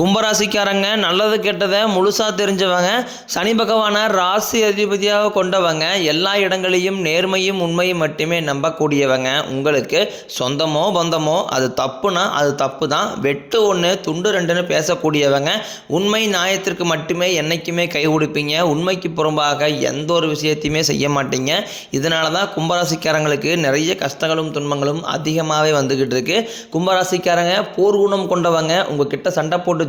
கும்பராசிக்காரங்க நல்லது கெட்டதை முழுசாக தெரிஞ்சவங்க சனி பகவானை ராசி அதிபதியாக கொண்டவங்க எல்லா இடங்களையும் நேர்மையும் உண்மையும் மட்டுமே நம்பக்கூடியவங்க. உங்களுக்கு சொந்தமோ பந்தமோ அது தப்புனா அது தப்பு தான் வெட்டு ஒன்று துண்டு ரெண்டுன்னு பேசக்கூடியவங்க உண்மை நியாயத்திற்கு மட்டுமே என்னைக்குமே கை கொடுப்பீங்க. உண்மைக்கு புறம்பாக எந்த ஒரு விஷயத்தையுமே செய்ய மாட்டீங்க. இதனால தான் கும்பராசிக்காரங்களுக்கு நிறைய கஷ்டங்களும் துன்பங்களும் அதிகமாகவே வந்துக்கிட்டு இருக்கு. கும்பராசிக்காரங்க போர்குணம் கொண்டவங்க உங்ககிட்ட சண்டை போட்டு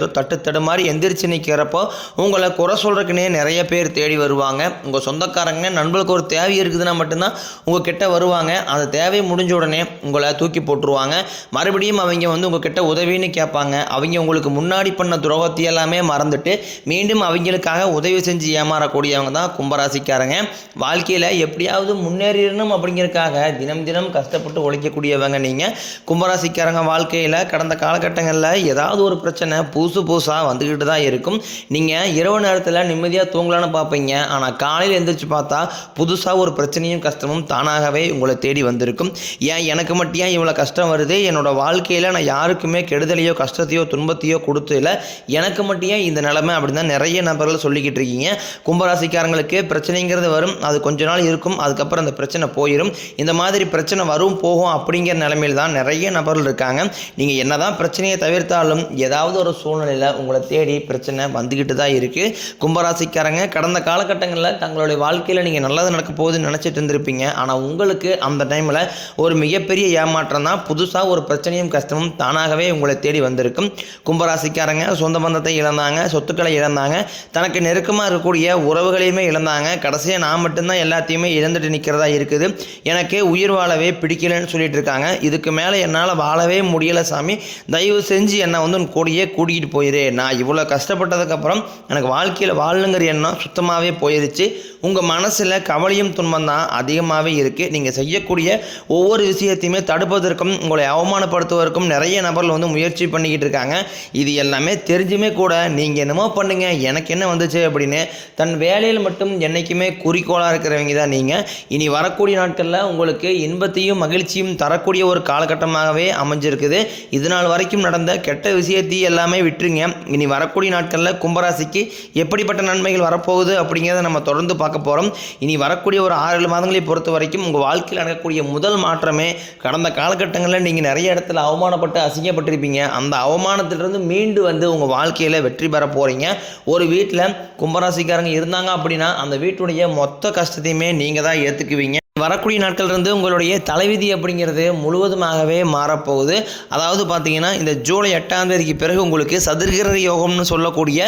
ஏதோ தட்டு தடு மாதிரி எந்திரிச்சு நிற்கிறப்போ உங்களை குறை சொல்கிறக்குன்னே நிறைய பேர் தேடி வருவாங்க. உங்கள் சொந்தக்காரங்க நண்பர்களுக்கு ஒரு தேவை இருக்குதுன்னா மட்டும்தான் உங்கள் கிட்ட வருவாங்க. அந்த தேவை முடிஞ்ச உடனே உங்களை தூக்கி போட்டுருவாங்க. மறுபடியும் அவங்க வந்து உங்கள் கிட்ட உதவின்னு கேட்பாங்க. அவங்க உங்களுக்கு முன்னாடி பண்ண துரோகத்தை எல்லாமே மறந்துட்டு மீண்டும் அவங்களுக்காக உதவி செஞ்சு ஏமாறக்கூடியவங்க தான் கும்பராசிக்காரங்க. வாழ்க்கையில் எப்படியாவது முன்னேறிடணும் அப்படிங்கிறதுக்காக தினம் தினம் கஷ்டப்பட்டு உழைக்கக்கூடியவங்க நீங்கள் கும்பராசிக்காரங்க வாழ்க்கையில் கடந்த காலகட்டங்களில் ஏதாவது ஒரு பிரச்சனை புதுசு புதுசு புதுசாக வந்துக்கிட்டு தான் இருக்கும். நீங்கள் இரவு நேரத்தில் நிம்மதியாக தூங்கலான்னு பார்ப்பீங்க. ஆனால் காலையில் எழுந்திரிச்சு பார்த்தா புதுசாக ஒரு பிரச்சனையும் கஷ்டமும் தானாகவே உங்களை தேடி வந்திருக்கும். ஏன் எனக்கு மட்டும் ஏன் இவ்வளோ கஷ்டம் வருது? என்னோட வாழ்க்கையில் நான் யாருக்குமே கெடுதலையோ கஷ்டத்தையோ துன்பத்தையோ கொடுத்ததில்ல எனக்கு மட்டும் ஏன் இந்த நிலைமை அப்படின்னு தான் நிறைய நபர்கள் சொல்லிக்கிட்டு இருக்கீங்க. கும்பராசிக்காரங்களுக்கு பிரச்சனைங்கிறது வரும். அது கொஞ்ச நாள் இருக்கும். அதுக்கப்புறம் அந்த பிரச்சனை போயிடும் இந்த மாதிரி பிரச்சனை வரும் போகும் அப்படிங்கிற நிலைமையில் தான் நிறைய நபர்கள் இருக்காங்க. நீங்கள் என்னதான் பிரச்சனையை தவிர்த்தாலும் ஏதாவது ஒரு சூழ்நிலையில் உங்களை தேடி பிரச்சனை வந்துக்கிட்டு தான் இருக்குது கும்பராசிக்காரங்க கடந்த காலகட்டங்களில் தங்களுடைய வாழ்க்கையில் நீங்கள் நல்லது நடக்க போகுதுன்னு நினச்சிட்டு இருந்திருப்பீங்க. ஆனால் உங்களுக்கு அந்த டைமில் ஒரு மிகப்பெரிய ஏமாற்றம் தான் புதுசாக ஒரு பிரச்சனையும் கஷ்டமும் தானாகவே உங்களை தேடி வந்திருக்கும். கும்பராசிக்காரங்க சொந்த பந்தத்தை இழந்தாங்க சொத்துக்களை இழந்தாங்க தனக்கு நெருக்கமாக இருக்கக்கூடிய உறவுகளையுமே இழந்தாங்க. கடைசியாக நான் மட்டும்தான் எல்லாத்தையுமே இழந்துட்டு நிற்கிறதா இருக்குது. எனக்கு உயிர் வாழவே பிடிக்கலன்னு சொல்லிட்டு இருக்காங்க. இதுக்கு மேலே என்னால் வாழவே முடியலை சாமி. தயவு செஞ்சு என்னை வந்து உன் கூடிய தூக்கிட்டு போயிரு. நான் இவ்வளோ கஷ்டப்பட்டதுக்கப்புறம் எனக்கு வாழ்க்கையில் வாழணுங்கிற எண்ணம் சுத்தமாகவே போயிருச்சு. உங்கள் மனசில் கவலையும் துன்பம் தான் அதிகமாகவே இருக்குது நீங்கள் செய்யக்கூடிய ஒவ்வொரு விஷயத்தையுமே தடுப்பதற்கும் உங்களை அவமானப்படுத்துவதற்கும் நிறைய நபர்கள் வந்து முயற்சி பண்ணிக்கிட்டு இருக்காங்க. இது எல்லாமே தெரிஞ்சுமே கூட நீங்கள் என்னமோ பண்ணுங்க எனக்கு என்ன வந்துச்சு அப்படின்னு தன் வேலையில் மட்டும் என்றைக்குமே குறிக்கோளாக இருக்கிறவங்க தான் நீங்கள் இனி வரக்கூடிய நாட்களில் உங்களுக்கு இன்பத்தையும் மகிழ்ச்சியும் தரக்கூடிய ஒரு காலகட்டமாகவே அமைஞ்சிருக்குது. இது நாள் வரைக்கும் நடந்த கெட்ட விஷயத்தையும் எல்லாமே விட்டுருங்க. இனி வரக்கூடிய நாட்களில் கும்பராசிக்கு எப்படிப்பட்ட நன்மைகள் வரப்போகுது அப்படிங்கிறத நம்ம தொடர்ந்து பார்க்க போகிறோம் இனி வரக்கூடிய ஒரு ஆறு ஏழு மாதங்களை பொறுத்த வரைக்கும் உங்கள் வாழ்க்கையில் நடக்கக்கூடிய முதல் மாற்றமே கடந்த காலகட்டங்களில் நீங்கள் நிறைய இடத்துல அவமானப்பட்டு அசிங்கப்பட்டிருப்பீங்க. அந்த அவமானத்திலிருந்து மீண்டு வந்து உங்கள் வாழ்க்கையில் வெற்றி பெற போகிறீங்க ஒரு வீட்டில் கும்பராசிக்காரங்க இருந்தாங்க அப்படின்னா அந்த வீட்டுடைய மொத்த கஷ்டத்தையுமே நீங்கள் தான் ஏற்றுக்குவீங்க வரக்கூடிய நாட்கள்லேருந்து உங்களுடைய தலைவிதி அப்படிங்கிறது முழுவதுமாகவே மாறப்போகுது. அதாவது பார்த்தீங்கன்னா இந்த ஜூலை எட்டாம் தேதிக்கு பிறகு உங்களுக்கு சதுர்கிரக யோகம்னு சொல்லக்கூடிய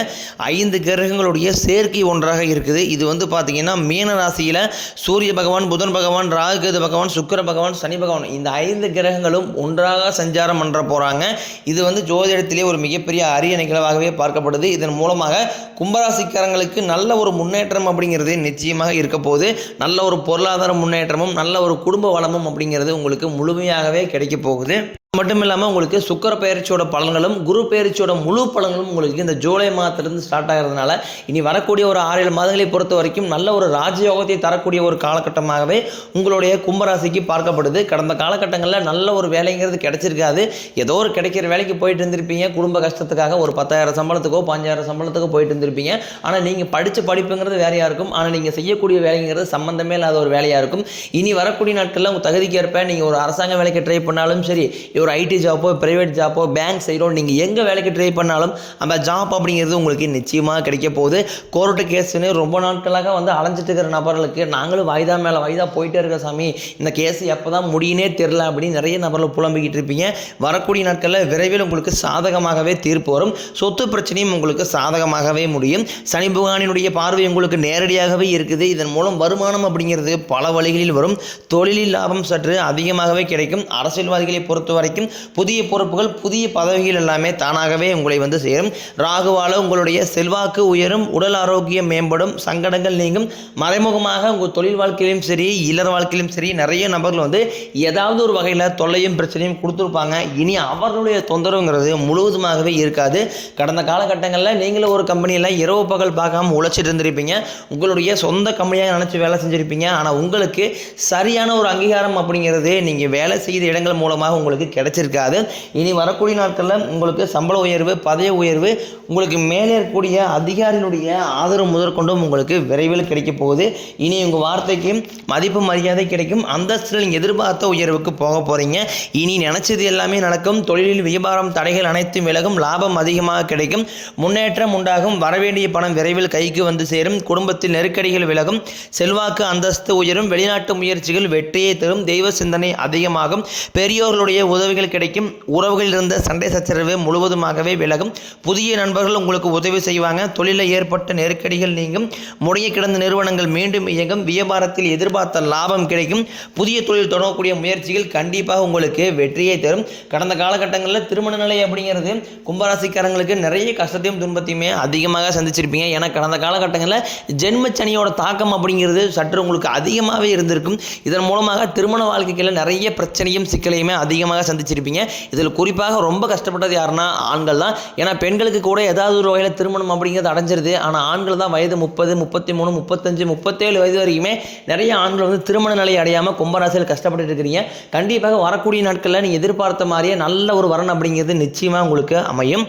ஐந்து கிரகங்களுடைய சேர்க்கை ஒன்றாக இருக்குது. இது வந்து பார்த்தீங்கன்னா மீன ராசியில் சூரிய பகவான் புதன் பகவான் ராகுகேது பகவான் சுக்கிர பகவான் சனி பகவான் இந்த ஐந்து கிரகங்களும் ஒன்றாக சஞ்சாரம் பண்ணுற போகிறாங்க இது வந்து ஜோதிடத்திலே ஒரு மிகப்பெரிய அரிய நிகழ்வாகவே பார்க்கப்படுது. இதன் மூலமாக கும்பராசிக்காரங்களுக்கு நல்ல ஒரு முன்னேற்றம் அப்படிங்கிறது நிச்சயமாக இருக்க போகுது. நல்ல ஒரு பொருளாதார முன்னேற்றம் முன்னேற்றமும் நல்ல ஒரு குடும்ப வளமும் அப்படிங்கிறது உங்களுக்கு முழுமையாகவே கிடைக்க போகுது. மட்டும் இல்லாமல் உங்களுக்கு சுக்கர பயிற்சியோட பலன்களும் குரு பயிற்சியோட முழு பலன்களும் உங்களுக்கு இந்த ஜூலை மாதத்துலேருந்து ஸ்டார்ட் ஆகிறதுனால இனி வரக்கூடிய ஒரு ஆறு ஏழு மாதங்களை பொறுத்த வரைக்கும் நல்ல ஒரு ராஜயோகத்தை தரக்கூடிய ஒரு காலகட்டமாகவே உங்களுடைய கும்பராசிக்கு பார்க்கப்படுது. கடந்த காலகட்டங்களில் நல்ல ஒரு வேலைங்கிறது கிடைச்சிருக்காது. ஏதோ ஒரு கிடைக்கிற வேலைக்கு போயிட்டு இருந்திருப்பீங்க. குடும்ப கஷ்டத்துக்காக ஒரு பத்தாயிரம் சம்பளத்துக்கோ பஞ்சாயிரம் சம்பளத்துக்கோ போயிட்டு இருந்திருப்பீங்க. ஆனால் நீங்கள் படித்த படிப்புங்கிறது வேறையாக இருக்கும். ஆனால் நீங்கள் செய்யக்கூடிய வேலைங்கிறது சம்மந்தமே இல்லாத ஒரு வேலையாக இருக்கும். இனி வரக்கூடிய நாட்களில் உங்கள் தகுதிக்கு ஏற்ப நீங்கள் ஒரு அரசாங்க வேலைக்கு ட்ரை பண்ணாலும் சரி ஒரு ஐடி ஜாப்போ ப்ரைவேட் ஜாப்போ பேங்க் சைடோ நீங்கள் எங்கே வேலைக்கு ட்ரை பண்ணாலும் அந்த ஜாப் அப்படிங்கிறது உங்களுக்கு நிச்சயமாக கிடைக்க போகுது. கோர்ட்டு கேஸ்னு ரொம்ப நாட்களாக வந்து அலைஞ்சிட்டு இருக்கிற நபர்களுக்கு நாங்களும் வாய்தா மேலே வாய்தா போயிட்டே இருக்க சாமி. இந்த கேஸ் எப்போ தான் முடியுனே தெரில அப்படின்னு நிறைய நபர்கள் புலம்பிக்கிட்டு இருப்பீங்க. வரக்கூடிய நாட்களில் விரைவில் உங்களுக்கு சாதகமாகவே தீர்ப்பு வரும். சொத்து பிரச்சனையும் உங்களுக்கு சாதகமாகவே முடியும். சனி பகவானினுடைய பார்வை உங்களுக்கு நேரடியாகவே இருக்குது. இதன் மூலம் வருமானம் அப்படிங்கிறது பல வழிகளில் வரும். தொழிலில் லாபம் சற்று அதிகமாகவே கிடைக்கும். அரசியல்வாதிகளை பொறுத்த வரைக்கும் வரைக்கும் புதிய பொறுப்புகள் புதிய பதவிகள் எல்லாமே தானாகவே உங்களை வந்து சேரும். ராகுவால உங்களுடைய செல்வாக்கு உயரும் உடல் ஆரோக்கியம் மேம்படும் சங்கடங்கள் நீங்கும். மறைமுகமாக உங்கள் தொழில் வாழ்க்கையிலும் சரி இல்லற வாழ்க்கையிலும் சரி நிறைய நபர்கள் வந்து ஏதாவது ஒரு வகையில் தொல்லையும் பிரச்சனையும் கொடுத்துருப்பாங்க. இனி அவர்களுடைய தொந்தரவுங்கிறது முழுவதுமாகவே இருக்காது. கடந்த காலகட்டங்களில் நீங்களும் ஒரு கம்பெனியில் இரவு பகல் பார்க்காம உழைச்சிட்டு இருந்திருப்பீங்க. உங்களுடைய சொந்த கம்பெனியாக நினச்சி வேலை செஞ்சுருப்பீங்க. ஆனால் உங்களுக்கு சரியான ஒரு அங்கீகாரம் அப்படிங்கிறது நீங்கள் வேலை செய்த இடங்கள் மூலமாக உங்களுக்கு கிடைச்சிருக்காது. இனி வரக்கூடிய நாட்களில் உங்களுக்கு சம்பள உயர்வு பதவி உயர்வு உங்களுக்கு மேலே இருக்கக்கூடிய அதிகாரியினுடைய ஆதரவு முதற்கொண்டும் உங்களுக்கு விரைவில் கிடைக்க போகுது. இனி உங்கள் வார்த்தைக்கு மதிப்பு மரியாதை கிடைக்கும். அந்தஸ்தில் நீங்கள் எதிர்பார்த்த உயர்வுக்கு போக போகிறீங்க இனி நினச்சது எல்லாமே நடக்கும். தொழிலில் வியாபாரம் தடைகள் அனைத்தும் விலகும். லாபம் அதிகமாக கிடைக்கும். முன்னேற்றம் உண்டாகும். வரவேண்டிய பணம் விரைவில் கைக்கு வந்து சேரும். குடும்பத்தில் நெருக்கடிகள் விலகும். செல்வாக்கு அந்தஸ்து உயரும். வெளிநாட்டு முயற்சிகள் வெற்றியை தரும். தெய்வ சிந்தனை அதிகமாகும். பெரியோர்களுடைய உதவிகள் கிடைக்கும். உறவுகளில் இருந்த சண்டை சச்சரவு முழுவதுமாகவே விலகும். புதிய நண்பர்கள் உங்களுக்கு உதவி செய்வாங்க. தொழிலில் ஏற்பட்ட நெருக்கடிகள் நீங்கும். முடைய கிடந்த நிறுவனங்கள் மீண்டும் இயங்கும். வியாபாரத்தில் எதிர்பார்த்த லாபம் கிடைக்கும். புதிய தொழில் தொடங்கக்கூடிய முயற்சிகள் கண்டிப்பாக உங்களுக்கு வெற்றியை தரும். கடந்த காலகட்டங்களில் திருமண நிலை அப்படிங்கிறது கும்பராசிக்காரங்களுக்கு நிறைய கஷ்டத்தையும் துன்பத்தையுமே அதிகமாக சந்திச்சிருப்பீங்க. ஏன்னா கடந்த காலகட்டங்களில் ஜென்மச்சனியோட தாக்கம் அப்படிங்கிறது சற்று உங்களுக்கு அதிகமாகவே இருந்திருக்கும். இதன் மூலமாக திருமண வாழ்க்கையில் நிறைய பிரச்சனையும் சிக்கலையுமே அதிகமாக சந்திச்சிருப்பீங்க. இதில் குறிப்பாக ரொம்ப கஷ்டப்பட்டது யாருன்னா ஆண்கள் தான். ஏன்னா பெண்களுக்கு கூட ஏதாவது ஒரு வகையில் திருமணம் அப்படிங்கிறது அடைஞ்சிருது. ஆனால் ஆண்கள் தான் வயது முப்பது முப்பத்தி மூணு முப்பத்தஞ்சு முப்பத்தேழு வயது வரைக்குமே நிறைய ஆண்கள் வந்து திருமண நிலை அடையாமல் கும்பராசியில் கஷ்டப்பட்டு இருக்கிறீங்க. கண்டிப்பாக வரக்கூடிய நாட்களில் நீங்கள் எதிர்பார்த்த மாதிரியே நல்ல ஒரு வரன் அப்படிங்கிறது நிச்சயமாக உங்களுக்கு அமையும்.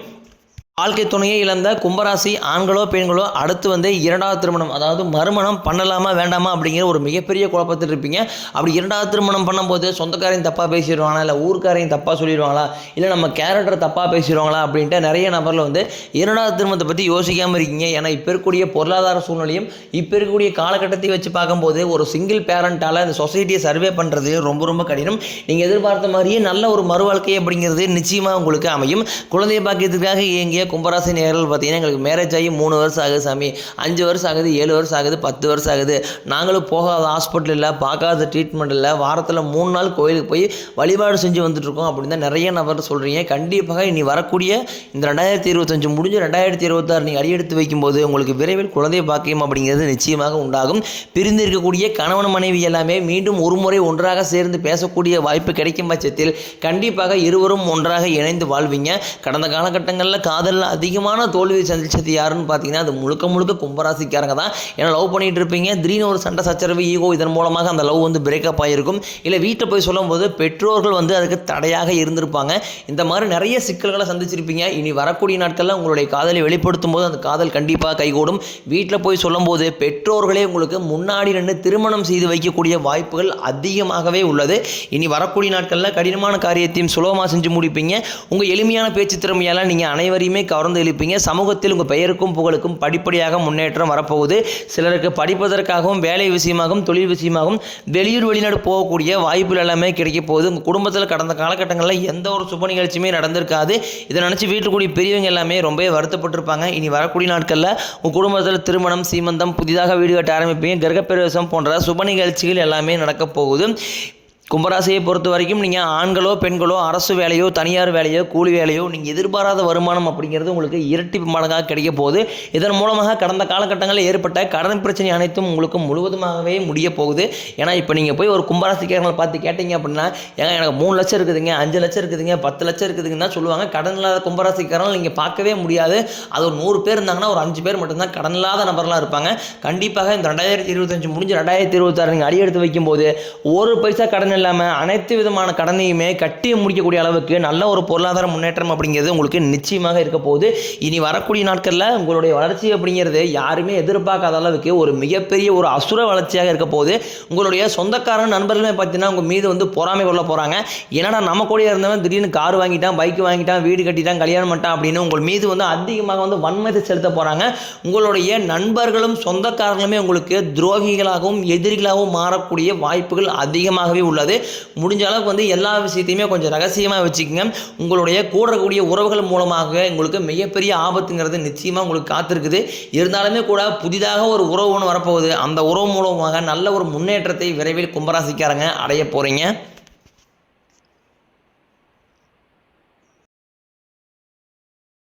வாழ்க்கை துணையை இழந்த கும்பராசி ஆண்களோ பெண்களோ அடுத்து வந்து இரண்டாவது திருமணம் அதாவது மறுமணம் பண்ணலாமா வேண்டாமா அப்படிங்கிற ஒரு மிகப்பெரிய குழப்பத்தில் இருப்பீங்க. அப்படி இரண்டாவது திருமணம் பண்ணும்போது சொந்தக்காரையும் தப்பாக பேசிடுவாங்களா இல்லை ஊர்க்காரையும் தப்பாக சொல்லிடுவாங்களா இல்லை நம்ம கேரக்டர் தப்பாக பேசிடுவாங்களா அப்படின்ட்டு நிறைய நபரில் வந்து இரண்டாவது திருமணத்தை பற்றி யோசிக்காமல் இருக்கீங்க. ஏன்னா இப்போ இருக்கக்கூடிய பொருளாதார சூழ்நிலையும் இப்போ இருக்கக்கூடிய காலகட்டத்தை வச்சு பார்க்கும்போது ஒரு சிங்கிள் பேரண்ட்டால் இந்த சொசைட்டியை சர்வே பண்ணுறது ரொம்ப ரொம்ப கடினம். நீங்கள் எதிர்பார்த்த மாதிரியே நல்ல ஒரு மறு வாழ்க்கை அப்படிங்கிறது நிச்சயமாக உங்களுக்கு அமையும். குழந்தை பாக்கியத்துக்காக இயங்கிய கும்பராசி நேரில் பார்த்தீங்கன்னா எங்களுக்கு மேரேஜ் ஆகி மூணு வருஷம் ஆகுது சாமி. அஞ்சு வருஷம் ஆகுது ஏழு வருஷம் ஆகுது பத்து வருஷம் ஆகுது. நாங்களும் போகாத ஹாஸ்பிட்டல் இல்லை பார்க்காத ட்ரீட்மெண்ட் இல்லை. வாரத்தில் மூணு நாள் கோயிலுக்கு போய் வழிபாடு செஞ்சு வந்துட்டுருக்கோம் அப்படின்னு தான் நிறைய நபர் சொல்கிறீங்க கண்டிப்பாக இனி வரக்கூடிய இந்த ரெண்டாயிரத்தி இருபத்தஞ்சு முடிஞ்சு ரெண்டாயிரத்தி இருபத்தாறு நீங்கள் அடியெடுத்து வைக்கும்போது உங்களுக்கு விரைவில் குழந்தை பாக்கியம் அப்படிங்கிறது நிச்சயமாக உண்டாகும். பிரிந்து இருக்கக்கூடிய கணவன் மனைவி எல்லாமே மீண்டும் ஒரு முறை ஒன்றாக சேர்ந்து பேசக்கூடிய வாய்ப்பு கிடைக்கும் பட்சத்தில் கண்டிப்பாக இருவரும் ஒன்றாக இணைந்து வாழ்வீங்க. கடந்த காலகட்டங்களில் காதல் அதிகமான தோல்வியை சந்திச்சது யாருன்னு பார்த்தீங்கன்னா அது முழுக்க முழுக்க கும்பராசிக்காரங்க தான். ஏன்னா லவ் பண்ணிட்டு இருப்பீங்க. திடீர்னு ஒரு சண்டை சச்சரவு ஈகோ இதன் மூலமாக அந்த லவ் வந்து பிரேக்கப் ஆகிருக்கும் இல்லை வீட்டில் போய் சொல்லும்போது பெற்றோர்கள் வந்து அதுக்கு தடையாக இருந்திருப்பாங்க. இந்த மாதிரி நிறைய சிக்கல்களை சந்திச்சிருப்பீங்க. இனி வரக்கூடிய நாட்களில் உங்களுடைய காதலை வெளிப்படுத்தும் போது அந்த காதல் கண்டிப்பாக கைகூடும். வீட்டில் போய் சொல்லும்போது பெற்றோர்களே உங்களுக்கு முன்னாடி நின்று திருமணம் செய்து வைக்கக்கூடிய வாய்ப்புகள் அதிகமாகவே உள்ளது. இனி வரக்கூடிய நாட்களில் கடினமான காரியத்தையும் சுலபமாக செஞ்சு முடிப்பீங்க. உங்கள் எளிமையான பேச்சு திறமையால் நீங்கள் அனைவரையுமே கவர்ந்து இழுப்பீங்க சமூகத்தில் உங்கள் பெயருக்கும் புகழுக்கும் படிப்படியாக முன்னேற்றம் வரப்போகுது. சிலருக்கு படிப்பதற்காகவும் வேலை விஷயமாகவும் தொழில் விஷயமாகவும் வெளியூர் வெளிநாடு போகக்கூடிய வாய்ப்புகள் எல்லாமே கிடைக்க போகுது. உங்கள் குடும்பத்தில் கடந்த காலகட்டங்களில் எந்த ஒரு சுப நிகழ்ச்சியுமே நடந்திருக்காது. இதை நினச்சி வீட்டுக்குடி பெரியவங்க எல்லாமே ரொம்பவே வருத்தப்பட்டிருப்பாங்க. இனி வரக்கூடிய நாட்களில் உங்கள் குடும்பத்தில் திருமணம் சீமந்தம் புதிதாக வீடு கட்ட ஆரம்பிப்பீங்க. கிரகப்பிரவேசம் போன்ற சுப நிகழ்ச்சிகள் எல்லாமே நடக்கப் போகுது. கும்பராசியை பொறுத்த வரைக்கும் நீங்கள் ஆண்களோ பெண்களோ அரசு வேலையோ தனியார் வேலையோ கூலி வேலையோ நீங்கள் எதிர்பாராத வருமானம் அப்படிங்கிறது உங்களுக்கு இரட்டி மடங்காக கிடைக்க போகுது. இதன் மூலமாக கடந்த காலகட்டங்களில் ஏற்பட்ட கடன் பிரச்சனை அனைத்தும் உங்களுக்கு முழுவதுமாகவே முடிய போகுது. ஏன்னா இப்போ நீங்கள் போய் ஒரு கும்பராசிக்காரங்களை பார்த்து கேட்டீங்க அப்படின்னா ஏங்க எனக்கு மூணு லட்சம் இருக்குதுங்க அஞ்சு லட்சம் இருக்குதுங்க பத்து லட்சம் இருக்குதுங்கன்னா சொல்லுவாங்க. கடன் இல்லாத கும்பராசிக்காரங்களை நீங்கள் பார்க்கவே முடியாது. அது ஒரு நூறு பேர் இருந்தாங்கன்னா ஒரு அஞ்சு பேர் மட்டும்தான் கடன் இல்லாத நபர்லாம் இருப்பாங்க. கண்டிப்பாக இந்த ரெண்டாயிரத்தி இருபத்தஞ்சு முடிஞ்சு ரெண்டாயிரத்தி இருபத்தாறு நீங்கள் அடி எடுத்து வைக்கும்போது ஒரு பைசா கடன் இல்லாமல் அனைத்து விதமான கடனையுமே கட்டி முடிக்கக்கூடிய அளவுக்கு நல்ல ஒரு பொருளாதார முன்னேற்றம் அப்படிங்கிறது உங்களுக்கு நிச்சயமாக இருக்க போகுது. இனி வரக்கூடிய நாட்களில் உங்களுடைய வளர்ச்சி அப்படிங்கிறது யாருமே எதிர்பார்க்காத அளவுக்கு ஒரு மிகப்பெரிய ஒரு அசுர வளர்ச்சியாக இருக்க போகுது. உங்களுடைய சொந்தக்காரன் நண்பர்களுமே பார்த்தீங்கன்னா உங்கள் மீது வந்து பொறாமை கொள்ள போகிறாங்க ஏன்னா நம்ம கூட இருந்தவன் திடீர்னு கார் வாங்கிட்டான் பைக் வாங்கிட்டான் வீடு கட்டிட்டான் கல்யாணம் பண்ணிட்டான் அப்படின்னு உங்கள் மீது வந்து அதிகமாக வந்து வன்மத்தை செலுத்த போகிறாங்க உங்களுடைய நண்பர்களும் சொந்தக்காரர்களுமே உங்களுக்கு துரோகிகளாகவும் எதிரிகளாகவும் மாறக்கூடிய வாய்ப்புகள் அதிகமாகவே உள்ளது. முடிஞ்ச அளவுக்கு வந்து எல்லா விஷயத்தையுமே கொஞ்சம் ரகசியமாக வச்சுக்கோங்க. உங்களுடைய கூட இருக்கக்கூடிய உறவுகள் மூலமாக உங்களுக்கு மிகப்பெரிய ஆபத்துங்கிறது நிச்சயமாக உங்களுக்கு காத்திருக்குது. இருந்தாலுமே கூட புதிதாக ஒரு உறவு ஒன்று வரப்போகுது. அந்த உறவு மூலமாக நல்ல ஒரு முன்னேற்றத்தை விரைவில் கும்பராசிக்காரங்க அடைய போகிறீங்க